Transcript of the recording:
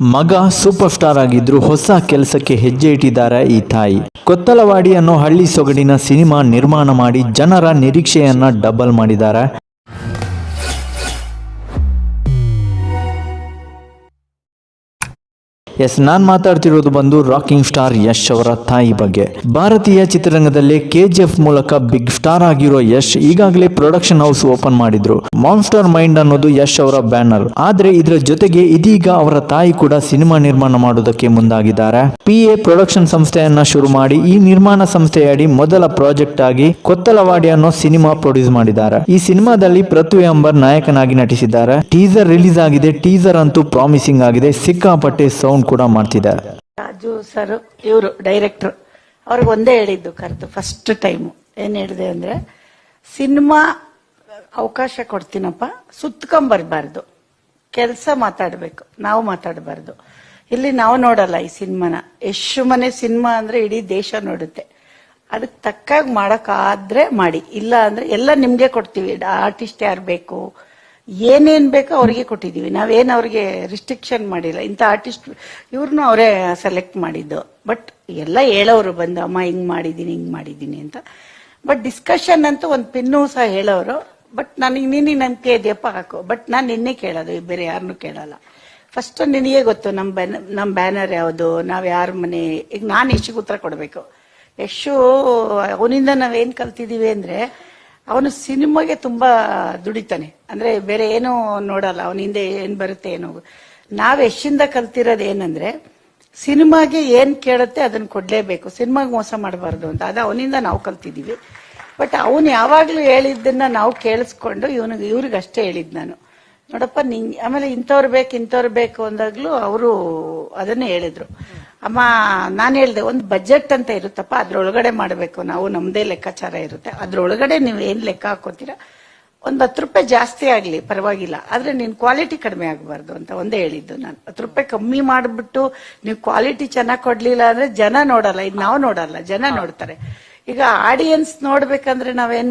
ಮಗ super star ಆಗಿದ್ರು ಹೊಸ ಕೆಲಸಕ್ಕೆ ಹೆಜ್ಜೆ ಇಟ್ಟಿದ್ದಾರೆ ಈ ತಾಯಿ. ಕೊತ್ತಲವಾಡಿ ಅನ್ನೋ ಹಳ್ಳಿ ಸೊಗಡಿನ ಸಿನಿಮಾ ನಿರ್ಮಾಣ ಮಾಡಿ ಜನರ ನಿರೀಕ್ಷೆಯನ್ನ ಡಬಲ್ ಮಾಡಿದ್ದಾರೆ. ಎಸ್, ನಾನ್ ಮಾತಾಡ್ತಿರೋದು ಬಂದು ರಾಕಿಂಗ್ ಸ್ಟಾರ್ ಯಶ್ ಅವರ ತಾಯಿ ಬಗ್ಗೆ. ಭಾರತೀಯ ಚಿತ್ರರಂಗದಲ್ಲಿ ಕೆಜಿಎಫ್ ಮೂಲಕ ಬಿಗ್ ಸ್ಟಾರ್ ಆಗಿರೋ ಯಶ್ ಈಗಾಗಲೇ ಪ್ರೊಡಕ್ಷನ್ ಹೌಸ್ ಓಪನ್ ಮಾಡಿದ್ರು. ಮಾನ್ಸ್ಟರ್ ಮೈಂಡ್ ಅನ್ನೋದು ಯಶ್ ಅವರ ಬ್ಯಾನರ್ ಆದ್ರೆ ಇದರ ಜೊತೆಗೆ ಇದೀಗ ಅವರ ತಾಯಿ ಕೂಡ ಸಿನಿಮಾ ನಿರ್ಮಾಣ ಮಾಡೋದಕ್ಕೆ ಮುಂದಾಗಿದ್ದಾರೆ. ಪಿ ಎ ಪ್ರೊಡಕ್ಷನ್ ಸಂಸ್ಥೆಯನ್ನ ಶುರು ಮಾಡಿ ಈ ನಿರ್ಮಾಣ ಸಂಸ್ಥೆಯಡಿ ಮೊದಲ ಪ್ರಾಜೆಕ್ಟ್ ಆಗಿ ಕೊತ್ತಲವಾಡಿ ಅನ್ನೋ ಸಿನಿಮಾ ಪ್ರೊಡ್ಯೂಸ್ ಮಾಡಿದ್ದಾರೆ. ಈ ಸಿನಿಮಾದಲ್ಲಿ ಪೃಥ್ವಿ ಅಂಬರ್ ನಾಯಕನಾಗಿ ನಟಿಸಿದ್ದಾರೆ. ಟೀಸರ್ ರಿಲೀಸ್ ಆಗಿದೆ. ಟೀಸರ್ ಅಂತೂ ಪ್ರಾಮಿಸಿಂಗ್ ಆಗಿದೆ. ಸಿಕ್ಕಾಪಟ್ಟೆ ಸೌಂಡ್ ಕೂಡ ಮಾಡ್ತಿದೆ ರಾಜು ಸರ್, ಇವರು ಡೈರೆಕ್ಟರ್ ಅವ್ರಿಗೆ ಒಂದೇ ಹೇಳಿದ್ದು ಕರೆದು ಫಸ್ಟ್ ಟೈಮ್ ಏನ್ ಹೇಳಿದೆ ಅಂದ್ರೆ ಸಿನಿಮಾ ಅವಕಾಶ ಕೊಡ್ತೀನಪ್ಪ, ಸುತ್ಕೊಂಬರ್ಬಾರ್ದು. ಕೆಲಸ ಮಾತಾಡಬೇಕು, ನಾವು ಮಾತಾಡಬಾರ್ದು. ಇಲ್ಲಿ ನಾವು ನೋಡಲ್ಲ ಈ ಸಿನಿಮಾನ ಎಷ್ಟು ಮನೆ ಸಿನಿಮಾ ಅಂದ್ರೆ ಇಡೀ ದೇಶ ನೋಡುತ್ತೆ. ಅದಕ್ಕೆ ತಕ್ಕಾಗಿ ಮಾಡಕ್ಕಾದ್ರೆ ಮಾಡಿ. ಇಲ್ಲ ಅಂದ್ರೆ ಎಲ್ಲ ನಿಮ್ಗೆ ಕೊಡ್ತೀವಿ. ಆರ್ಟಿಸ್ಟ್ ಯಾರು ಬೇಕು? ಏನೇನ್ ಬೇಕೋ ಅವ್ರಿಗೆ ಕೊಟ್ಟಿದೀವಿ ನಾವೇನು ಅವ್ರಿಗೆ ರಿಸ್ಟ್ರಿಕ್ಷನ್ ಮಾಡಿಲ್ಲ. ಇಂಥ ಆರ್ಟಿಸ್ಟ್ ಇವ್ರನ್ನೂ ಅವರೇ ಸೆಲೆಕ್ಟ್ ಮಾಡಿದ್ದು. ಬಟ್ ಎಲ್ಲ ಹೇಳೋರು ಬಂದು, ಅಮ್ಮ, ಹಿಂಗ್ ಮಾಡಿದ್ದೀನಿ ಹಿಂಗ್ ಮಾಡಿದ್ದೀನಿ ಅಂತ. ಬಟ್ ಡಿಸ್ಕಷನ್ ಅಂತೂ ಒಂದು ಪಿನ್ನು ಸಹ ಹೇಳೋರು. ಬಟ್ ನನಗೆ ನಿನ್ನೆ ನಂಬಿಕೆ ಇದೆಯಪ್ಪ ಹಾಕು. ಬಟ್ ನಾನು ನಿನ್ನೆ ಕೇಳೋದು, ಬೇರೆ ಯಾರನ್ನೂ ಕೇಳಲ್ಲ. ಫಸ್ಟ್ ನಿನಗೆ ಗೊತ್ತು ನಮ್ಮ ಬ್ಯಾನ ನಮ್ಮ ಬ್ಯಾನರ್ ಯಾವುದು, ನಾವು ಯಾರ ಮನೆ, ಈಗ ನಾನು ಎಷ್ಟಿಗೆ ಉತ್ತರ ಕೊಡಬೇಕು. ಎಷ್ಟು ಅವನಿಂದ ನಾವೇನು ಕಲ್ತಿದ್ದೀವಿ ಅಂದ್ರೆ ಅವನು ಸಿನಿಮಾಗೆ ತುಂಬಾ ದುಡಿತಾನೆ. ಅಂದ್ರೆ ಬೇರೆ ಏನು ನೋಡಲ್ಲ, ಅವನ ಹಿಂದೆ ಏನ್ ಬರುತ್ತೆ ಏನೋ. ನಾವ್ ಎಷ್ಟಿಂದ ಕಲ್ತಿರೋದು ಏನಂದ್ರೆ, ಸಿನಿಮಾಗೆ ಏನ್ ಕೇಳುತ್ತೆ ಅದನ್ನ ಕೊಡ್ಲೇಬೇಕು. ಸಿನಿಮಾಗೆ ಮೋಸ ಮಾಡಬಾರ್ದು ಅಂತ. ಅದು ಅವನಿಂದ ನಾವು ಕಲ್ತಿದೀವಿ. ಬಟ್ ಅವನು ಯಾವಾಗ್ಲೂ ಹೇಳಿದ್ದನ್ನ ನಾವು ಕೇಳಿಸ್ಕೊಂಡು ಇವನಿಗೆ, ಇವ್ರಿಗೆ ಅಷ್ಟೇ ಹೇಳಿದ್ ನಾನು. ನೋಡಪ್ಪ, ನಿಂಗ್, ಆಮೇಲೆ ಇಂಥವ್ರು ಬೇಕು ಇಂಥವ್ರು ಬೇಕು ಅಂದಾಗ್ಲೂ ಅವರು ಅದನ್ನೇ ಹೇಳಿದ್ರು. ಅಮ್ಮ, ನಾನು ಹೇಳ್ದೆ, ಒಂದು ಬಜೆಟ್ ಅಂತ ಇರುತ್ತಪ್ಪ, ಅದ್ರೊಳಗಡೆ ಮಾಡಬೇಕು. ನಾವು ನಮ್ದೇ ಲೆಕ್ಕಾಚಾರ ಇರುತ್ತೆ. ಅದ್ರೊಳಗಡೆ ನೀವು ಏನ್ ಲೆಕ್ಕ ಹಾಕೋತೀರಾ? ಒಂದ್ ಹತ್ತು ರೂಪಾಯಿ ಜಾಸ್ತಿ ಆಗ್ಲಿ, ಪರವಾಗಿಲ್ಲ. ಆದ್ರೆ ನಿನ್ ಕ್ವಾಲಿಟಿ ಕಡಿಮೆ ಆಗಬಾರ್ದು ಅಂತ ಒಂದೇ ಹೇಳಿದ್ದು ನಾನು. ಹತ್ತು ರೂಪಾಯಿ ಕಮ್ಮಿ ಮಾಡ್ಬಿಟ್ಟು ನೀವು ಕ್ವಾಲಿಟಿ ಚೆನ್ನಾಗಿ ಕೊಡ್ಲಿಲ್ಲ ಅಂದ್ರೆ ಜನ ನೋಡಲ್ಲ. ಇದು ನಾವು ನೋಡಲ್ಲ, ಜನ ನೋಡ್ತಾರೆ. ಈಗ ಆಡಿಯನ್ಸ್ ನೋಡ್ಬೇಕಂದ್ರೆ ನಾವೇನ್